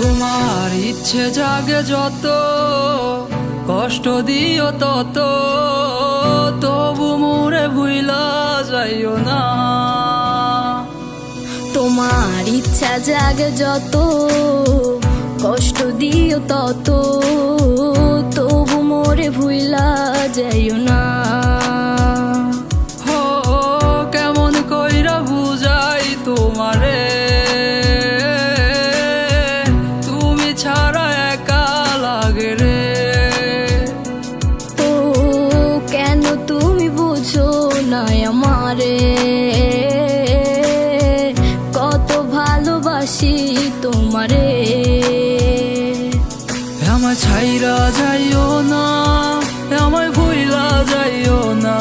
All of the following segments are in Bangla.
ইচ্ছে জাগে যত, কষ্ট দিও তত। তবু মোরে ভুইলা যাইও না। তোমার ইচ্ছা জাগে যত, কষ্ট দিও তত। তবু মোরে ভুইলা যাইও না। তোমারে। আমায় ছাইরা যাইও না আমায় ভুইলা যাইও না।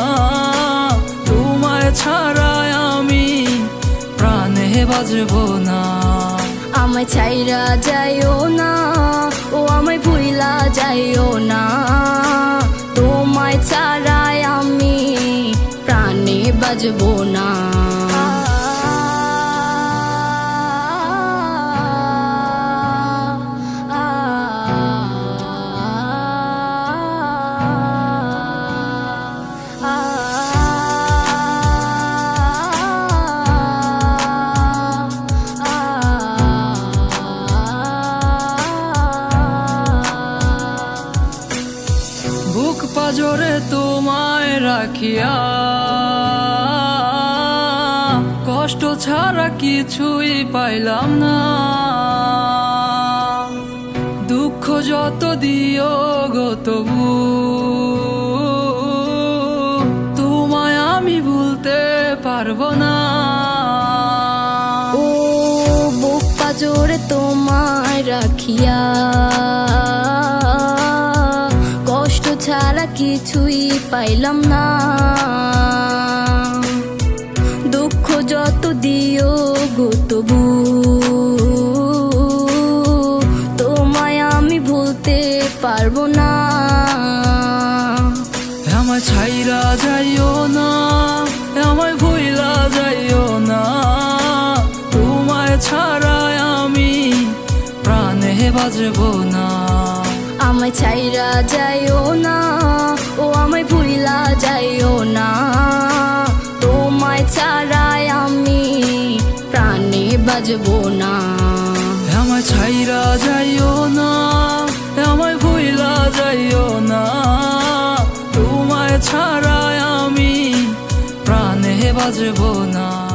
তোমায় ছাড়া আমি প্রাণে বাজবো না। আমায় ছাইরা যাইও না ও আমায় ভুইলা যাইও না। তোমায় ছাড়াই আমি প্রাণে বাজবো না। পাজরে তোমায় রাখিয়া। কষ্ট ছাড়া কিছুই পাইলাম না। দুঃখ যত দিও গো তবু, তোমায় আমি ভুলতে পারব না। ও, বুক পাজরে তোমায় রাখিয়া। কিছুই পাইলাম না। দুঃখ যত দিও গো তবু তোমায় আমি ভুলতে পারব না। আমার ছাইরা যাইও না আমায় ভুইলা যাইও না। তোমায় ছাড়া আমি প্রাণে বাজবো না। আমায় ছাইরা যাইও না। বাজবো না। আমায় ছাইরা যাইও না, আমায় ভুইলা যাইও না। তোমায় ছাড়া আমি প্রাণে বাজবো না।